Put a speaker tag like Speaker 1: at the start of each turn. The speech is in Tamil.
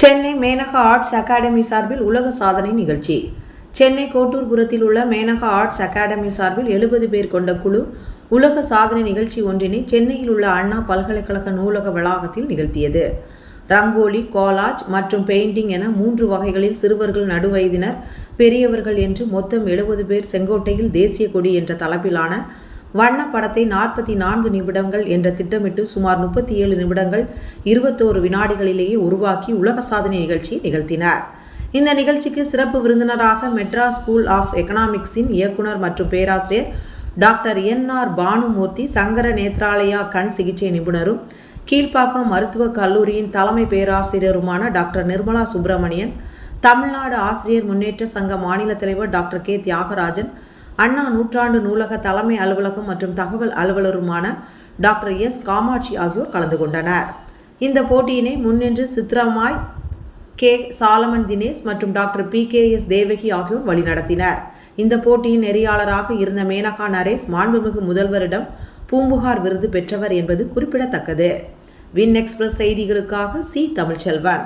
Speaker 1: சென்னை மேனகா ஆர்ட்ஸ் அகாடமி சார்பில் உலக சாதனை நிகழ்ச்சி. சென்னை கோட்டூர்புரத்தில் உள்ள மேனகா ஆர்ட்ஸ் அகாடமி சார்பில் எழுபது பேர் கொண்ட குழு உலக சாதனை நிகழ்ச்சி ஒன்றினை சென்னையில் உள்ள அண்ணா பல்கலைக்கழக நூலக வளாகத்தில் நிகழ்த்தியது. ரங்கோலி கோலாஜ் மற்றும் பெயிண்டிங் என மூன்று வகைகளில் சிறுவர்கள் நடுவயதினர் பெரியவர்கள் என்று மொத்தம் எழுபது பேர் செங்கோட்டையில் தேசிய கொடி என்ற தலைப்பிலான வண்ண படத்தை நாற்பத்தி நான்கு நிமிடங்கள் என்ற திட்டமிட்டு சுமார் முப்பத்தி ஏழு நிமிடங்கள் இருபத்தோரு வினாடிகளிலேயே உருவாக்கி உலக சாதனை நிகழ்ச்சியை நிகழ்த்தினார். இந்த நிகழ்ச்சிக்கு சிறப்பு விருந்தினராக மெட்ராஸ் ஸ்கூல் ஆஃப் எக்கனாமிக்ஸின் இயக்குனர் மற்றும் பேராசிரியர் doctor N R Bhanumurthy Sankara Nethralaya கண் சிகிச்சை நிபுணரும் கீழ்ப்பாக்கம் மருத்துவக் கல்லூரியின் தலைமை பேராசிரியருமான டாக்டர் நிர்மலா சுப்பிரமணியன் தமிழ்நாடு ஆசிரியர் முன்னேற்ற சங்க மாநில தலைவர் டாக்டர் கே தியாகராஜன் அண்ணா நூற்றாண்டு நூலக தலைமை அலுவலகம் மற்றும் தகவல் அலுவலருமான டாக்டர் எஸ். காமாட்சி ஆகியோர் கலந்து கொண்டனர். இந்த போட்டியினை முன்னின்று சித்ராமாய் கே. சாலமன் தினேஷ் மற்றும் doctor P. K. S. Devaki ஆகியோர் வழிநடத்தினர். இந்த போட்டியின் நெறியாளராக இருந்த மேனகா நரேஷ் மாண்புமிகு முதல்வரிடம் பூம்புகார் விருது பெற்றவர் என்பது குறிப்பிடத்தக்கது. வின் எக்ஸ்பிரஸ் செய்திகளுக்காக சி. தமிழ்ச்செல்வன்